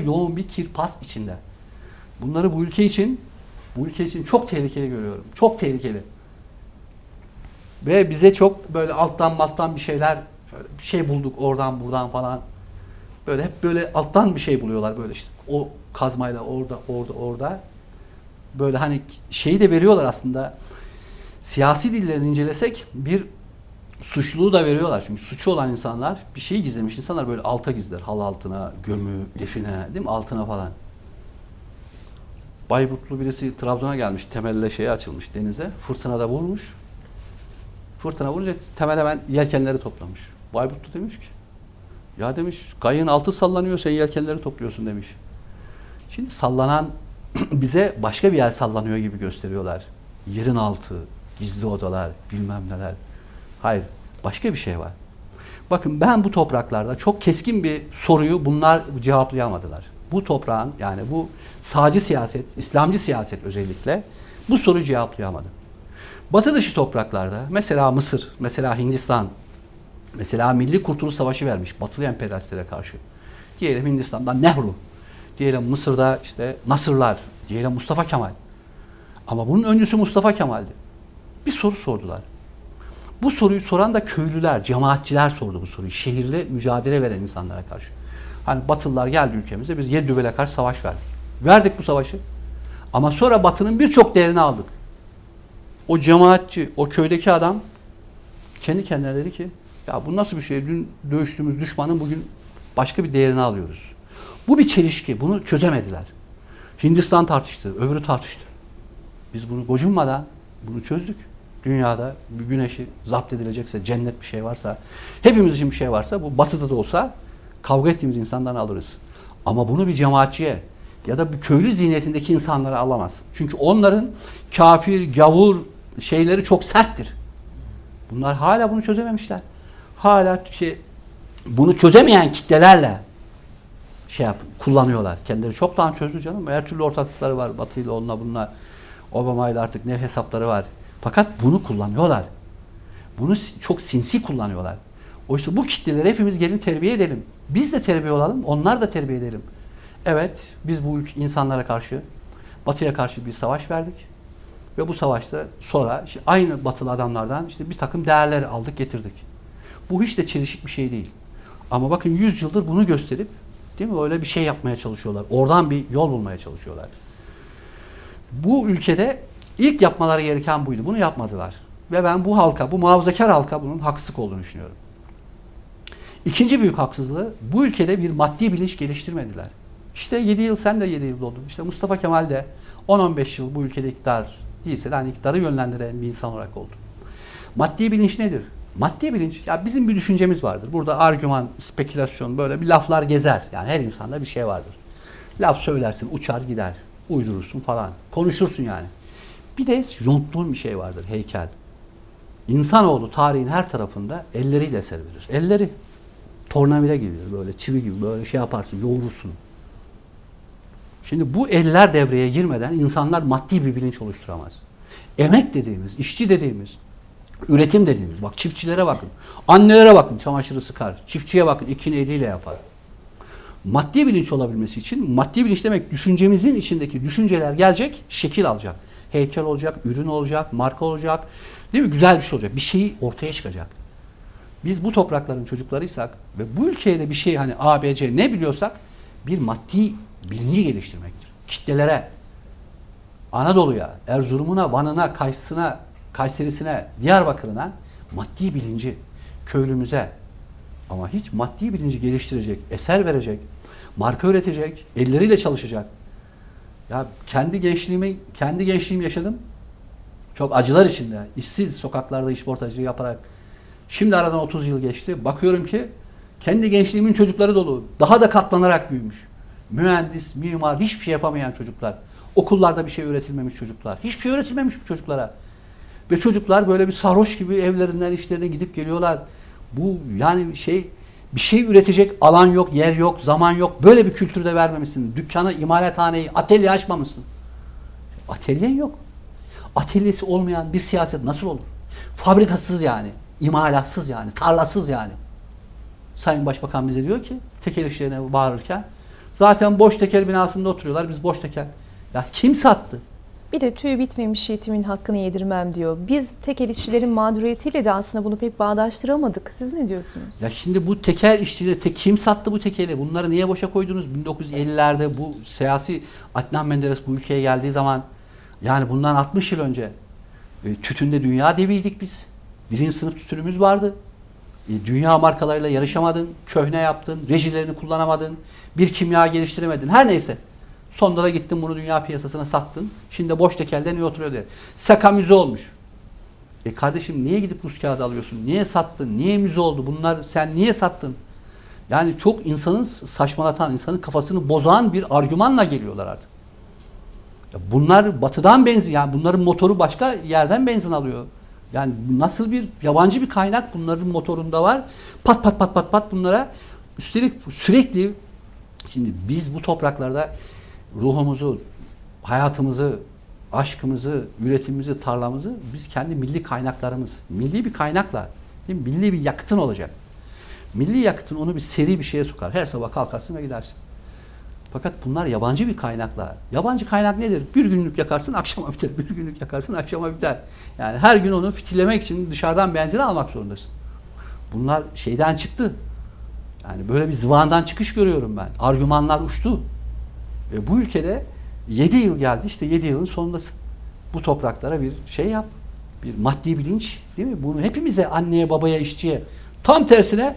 yoğun bir kirpas içinde. Bunları bu ülke için bu ülke için çok tehlikeli görüyorum. Çok tehlikeli. Ve bize çok böyle alttan alttan bir şeyler bir şey bulduk oradan buradan falan. Böyle hep böyle alttan bir şey buluyorlar böyle işte. O kazmayla orada orada orada. Böyle hani şeyi de veriyorlar aslında. Siyasi dillerini incelesek bir suçluluğu da veriyorlar. Çünkü suçu olan insanlar bir şeyi gizlemiş insanlar böyle alta gizler. Hal altına, gömü, lifine, değil mi? Altına falan. Bayburtlu birisi Trabzon'a gelmiş. Temelle şeye açılmış denize. Fırtınada vurmuş. Fırtına vurunca temel hemen yelkenleri toplamış. Bayburtlu demiş ki ya demiş kayığın altı sallanıyor sen yelkenleri topluyorsun demiş. Şimdi sallanan bize başka bir yer sallanıyor gibi gösteriyorlar. Yerin altı, gizli odalar, bilmem neler. Hayır, başka bir şey var. Bakın ben bu topraklarda çok keskin bir soruyu bunlar cevaplayamadılar. Bu toprağın yani bu sağcı siyaset, İslamcı siyaset özellikle bu soruyu cevaplayamadı. Batı dışı topraklarda mesela Mısır, mesela Hindistan, mesela Milli Kurtuluş Savaşı vermiş Batılı emperyalistlere karşı. Diyelim Hindistan'da Nehru, diyelim Mısır'da işte Nasırlar, diyelim Mustafa Kemal. Ama bunun öncüsü Mustafa Kemal'di. Bir soru sordular. Bu soruyu soran da köylüler, cemaatçiler sordu bu soruyu. Şehirle mücadele veren insanlara karşı. Hani Batılılar geldi ülkemize biz Yedübel'e karşı savaş verdik. Verdik bu savaşı. Ama sonra Batı'nın birçok değerini aldık. O cemaatçi, o köydeki adam kendi kendine dedi ki ya bu nasıl bir şey? Dün dövüştüğümüz düşmanın bugün başka bir değerini alıyoruz. Bu bir çelişki. Bunu çözemediler. Hindistan tartıştı, öbürü tartıştı. Biz bunu gocunmadan bunu çözdük. Dünyada bir güneşi zapt edilecekse, cennet bir şey varsa, hepimiz için bir şey varsa, bu batıda da olsa kavga ettiğimiz insandan alırız. Ama bunu bir cemaatçiye ya da bir köylü zihniyetindeki insanlara alamazsın. Çünkü onların kafir, gavur şeyleri çok serttir. Bunlar hala bunu çözememişler. Hala şey bunu çözemeyen kitlelerle şey yap, kullanıyorlar. Kendileri çoktan çözdü canım. Her türlü ortaklıkları var. Batı ile onunla bununla. Obama ile artık ne hesapları var. Fakat bunu kullanıyorlar. Bunu çok sinsi kullanıyorlar. Oysa bu kitleleri hepimiz gelin terbiye edelim. Biz de terbiye olalım, onlar da terbiye edelim. Evet, biz bu ülke insanlara karşı, Batı'ya karşı bir savaş verdik. Ve bu savaşta sonra işte aynı batılı adamlardan işte bir takım değerler aldık getirdik. Bu hiç de çelişik bir şey değil. Ama bakın 100 yıldır bunu gösterip değil mi öyle bir şey yapmaya çalışıyorlar. Oradan bir yol bulmaya çalışıyorlar. Bu ülkede ilk yapmaları gereken buydu. Bunu yapmadılar. Ve ben bu halka, bu muhafazakar halka bunun haksızlık olduğunu düşünüyorum. İkinci büyük haksızlığı bu ülkede bir maddi bilinç geliştirmediler. İşte 7 yıl sen de 7 yıl oldun. İşte Mustafa Kemal de 10-15 yıl bu ülkede iktidar değilse de hani iktidarı yönlendiren bir insan olarak oldu. Maddi bilinç nedir? Maddi bilinç, ya bizim bir düşüncemiz vardır. Burada argüman, spekülasyon böyle bir laflar gezer. Yani her insanda bir şey vardır. Laf söylersin, uçar gider. Uydurursun falan. Konuşursun yani. Bir de yonttuğun bir şey vardır, heykel. İnsanoğlu tarihin her tarafında elleriyle eser verir. Elleri tornavida gibi böyle çivi gibi böyle şey yaparsın, yoğurursun. Şimdi bu eller devreye girmeden insanlar maddi bir bilinç oluşturamaz. Emek dediğimiz, işçi dediğimiz, üretim dediğimiz, bak çiftçilere bakın, annelere bakın çamaşırı sıkar, çiftçiye bakın ikini eliyle yapar. Maddi bilinç olabilmesi için, maddi bilinç demek düşüncemizin içindeki düşünceler gelecek, şekil alacak. Heykel olacak, ürün olacak, marka olacak, değil mi? Güzel bir şey olacak, bir şeyi ortaya çıkacak. Biz bu toprakların çocuklarıysak ve bu ülkeye de bir şey hani A, B, C ne biliyorsak bir maddi bilinci geliştirmektir. Kitlelere, Anadolu'ya, Erzurum'una, Van'ına, Kayseri'sine, Kayseri'sine, Diyarbakır'ına maddi bilinci, köylümüze ama hiç maddi bilinci geliştirecek, eser verecek, marka üretecek, elleriyle çalışacak. Ya kendi gençliğimi, kendi gençliğimi yaşadım. Çok acılar içinde, işsiz sokaklarda işportacılığı yaparak. Şimdi aradan 30 yıl geçti. Bakıyorum ki kendi gençliğimin çocukları dolu. Daha da katlanarak büyümüş. Mühendis, mimar, hiçbir şey yapamayan çocuklar. Okullarda bir şey öğretilmemiş çocuklar. Hiçbir şey öğretilmemiş bu çocuklara. Ve çocuklar böyle bir sarhoş gibi evlerinden işlerine gidip geliyorlar. Bu yani şey bir şey üretecek alan yok, yer yok, zaman yok. Böyle bir kültürde vermemişsin. Dükkanı, imalathaneyi, atölye açmamışsın. Atölyen yok. Atölyesi olmayan bir siyaset nasıl olur? Fabrikasız yani, imalatsız yani, tarlasız yani. Sayın Başbakan bize diyor ki tekel işlerine bağırırken Zaten boş tekel binasında oturuyorlar. Biz boş tekel. Ya kim sattı? Bir de tüyü bitmemiş yetimin hakkını yedirmem diyor. Biz tekel işçilerin mağduriyetiyle de aslında bunu pek bağdaştıramadık. Siz ne diyorsunuz? Ya şimdi bu tekel işçileri te, kim sattı bu tekeli? Bunları niye boşa koydunuz? 1950'lerde bu siyasi Adnan Menderes bu ülkeye geldiği zaman yani bundan 60 yıl önce e, tütünde dünya deviydik biz. Birinci sınıf tütünümüz vardı. E, dünya markalarıyla yarışamadın, köhne yaptın, rejilerini kullanamadın, bir kimya geliştiremedin. Her neyse. Sonunda da gittin bunu dünya piyasasına sattın. Şimdi boş tekelde niye oturuyor diye. Saka müze olmuş. E kardeşim niye gidip Rus kağıdı alıyorsun? Niye sattın? Niye müze oldu? Bunlar sen niye sattın? Yani çok insanın saçmalatan, insanın kafasını bozan bir argümanla geliyorlar artık. Ya bunlar batıdan benzin, yani bunların motoru başka yerden benzin alıyor. Yani nasıl bir yabancı bir kaynak bunların motorunda var. Pat pat pat pat pat bunlara. Üstelik sürekli şimdi biz bu topraklarda ruhumuzu, hayatımızı, aşkımızı, üretimimizi, tarlamızı biz kendi milli kaynaklarımız, milli bir kaynakla, değil mi? milli bir yakıtın olacak. Milli yakıtın onu bir seri bir şeye sokar. Her sabah kalkarsın ve gidersin. Fakat bunlar yabancı bir kaynakla. Yabancı kaynak nedir? Bir günlük yakarsın akşama biter. Bir günlük yakarsın akşama biter. Yani her gün onu fitillemek için dışarıdan benzin almak zorundasın. Bunlar şeyden çıktı. Yani böyle bir zıvandan çıkış görüyorum ben. Argümanlar uçtu. E, bu ülkede 7 yıl geldi. İşte 7 yılın sonundasın. Bu topraklara bir şey yap. Bir maddi bilinç değil mi? Bunu hepimize, anneye, babaya, işçiye tam tersine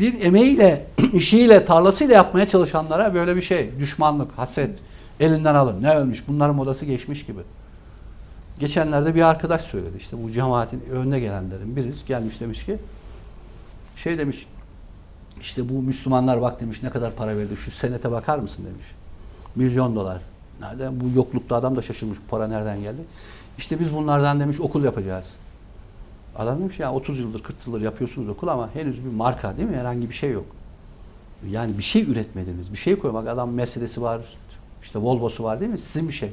bir emeğiyle, işiyle, tarlasıyla yapmaya çalışanlara böyle bir şey. Düşmanlık, haset, elinden alın. Ne ölmüş? Bunların modası geçmiş gibi. Geçenlerde bir arkadaş söyledi. İşte bu cemaatin önüne gelenlerin birisi gelmiş demiş ki şey demiş işte bu Müslümanlar bak demiş ne kadar para verdi. Şu senete bakar mısın demiş. Milyon dolar. Nereden? Bu yoklukta adam da şaşırmış. Para nereden geldi? İşte biz bunlardan demiş okul yapacağız. Adam demiş ya 30 yıldır 40 yıldır yapıyorsunuz okul ama henüz bir marka değil mi? Herhangi bir şey yok. Yani bir şey üretmediniz. Bir şey koymak. Adam Mercedes'i var. işte Volvo'su var değil mi? Sizin bir şey.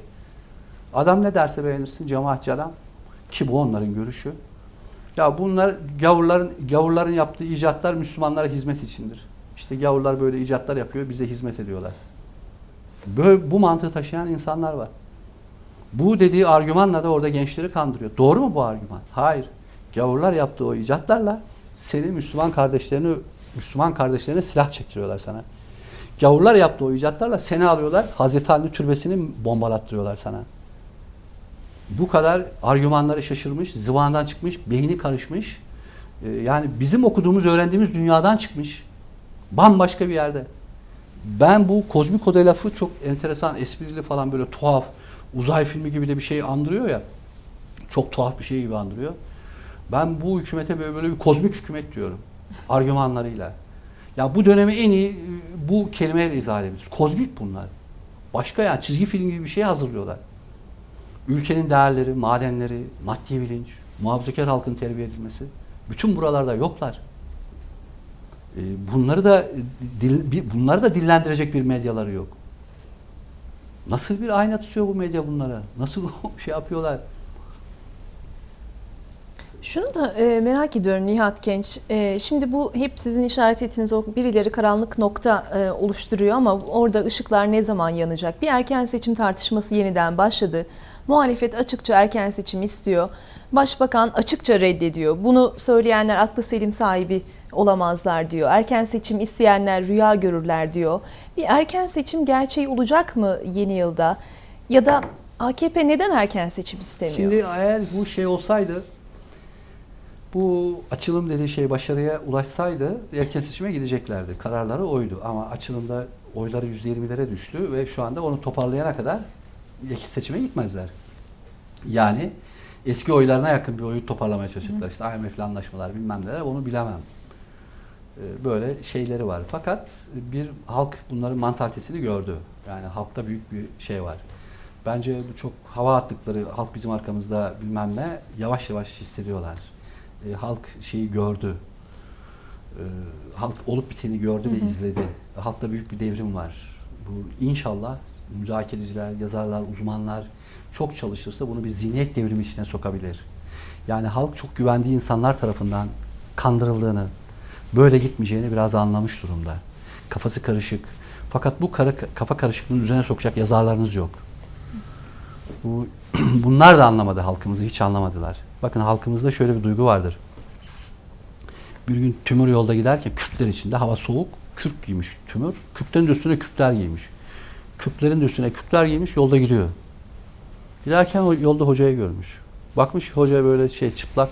Adam ne derse beğenirsin. Cemaatçi adam. Ki bu onların görüşü. Ya bunlar gavurların gavurların yaptığı icatlar Müslümanlara hizmet içindir. İşte gavurlar böyle icatlar yapıyor, bize hizmet ediyorlar. Böyle bu mantığı taşıyan insanlar var. Bu dediği argümanla da orada gençleri kandırıyor. Doğru mu bu argüman? Hayır. Gavurlar yaptığı o icatlarla seni Müslüman kardeşlerini Müslüman kardeşlerine silah çektiriyorlar sana. Gavurlar yaptığı o icatlarla seni alıyorlar. Hazreti Ali türbesini bombalattırıyorlar sana. Bu kadar argümanları şaşırmış, zıvandan çıkmış, beyni karışmış. Ee, yani bizim okuduğumuz, öğrendiğimiz dünyadan çıkmış. Bambaşka bir yerde. Ben bu kozmik oda lafı çok enteresan, esprili falan böyle tuhaf, uzay filmi gibi de bir şey andırıyor ya. Çok tuhaf bir şey gibi andırıyor. Ben bu hükümete böyle, böyle bir kozmik hükümet diyorum. Argümanlarıyla. Ya bu dönemi en iyi e, bu kelimeyle izah edebiliriz. Kozmik bunlar. Başka yani çizgi film gibi bir şey hazırlıyorlar. Ülkenin değerleri, madenleri, maddi bilinç, muhafazakar halkın terbiye edilmesi. Bütün buralarda yoklar. E, Bunları da dil, bir- bunları da dillendirecek bir medyaları yok. Nasıl bir ayna tutuyor bu medya bunlara? Nasıl şey yapıyorlar? Şunu da e, merak ediyorum Nihat Genç. E, şimdi bu hep sizin işaret ettiğiniz o birileri karanlık nokta e, oluşturuyor ama orada ışıklar ne zaman yanacak? Bir erken seçim tartışması yeniden başladı. Muhalefet açıkça erken seçim istiyor. Başbakan açıkça reddediyor. Bunu söyleyenler aklı selim sahibi olamazlar diyor. Erken seçim isteyenler rüya görürler diyor. Bir erken seçim gerçeği olacak mı yeni yılda? Ya da AKP neden erken seçim istemiyor? Şimdi eğer bu şey olsaydı bu açılım dediği şey başarıya ulaşsaydı erken seçime gideceklerdi. Kararları oydu ama açılımda oyları %20'lere düştü ve şu anda onu toparlayana kadar erken seçime gitmezler. Yani eski oylarına yakın bir oyu toparlamaya çalışacaklar. İşte IMF'le anlaşmalar bilmem neler onu bilemem. Ee, Böyle şeyleri var. Fakat bir halk bunların mantalitesini gördü. Yani halkta büyük bir şey var. Bence bu çok hava attıkları halk bizim arkamızda bilmem ne yavaş yavaş hissediyorlar. Ee, halk şeyi gördü. Ee, halk olup biteni gördü ve izledi. Halkta büyük bir devrim var. Bu inşallah müzakereciler, yazarlar, uzmanlar çok çalışırsa bunu bir zihniyet devrimi içine sokabilir. Yani halk çok güvendiği insanlar tarafından kandırıldığını, böyle gitmeyeceğini biraz anlamış durumda. Kafası karışık. Fakat bu karı, kafa karışıklığının üzerine sokacak yazarlarınız yok. Bu, bunlar da anlamadı halkımızı, hiç anlamadılar. Bakın halkımızda şöyle bir duygu vardır. Bir gün tümür yolda giderken Kürtler içinde hava soğuk, kürk giymiş tümür. Kürklerin de üstüne Kürtler giymiş. Kürtlerin de üstüne Kürtler giymiş, yolda gidiyor. Giderken yolda hocayı görmüş. Bakmış hocaya böyle şey çıplak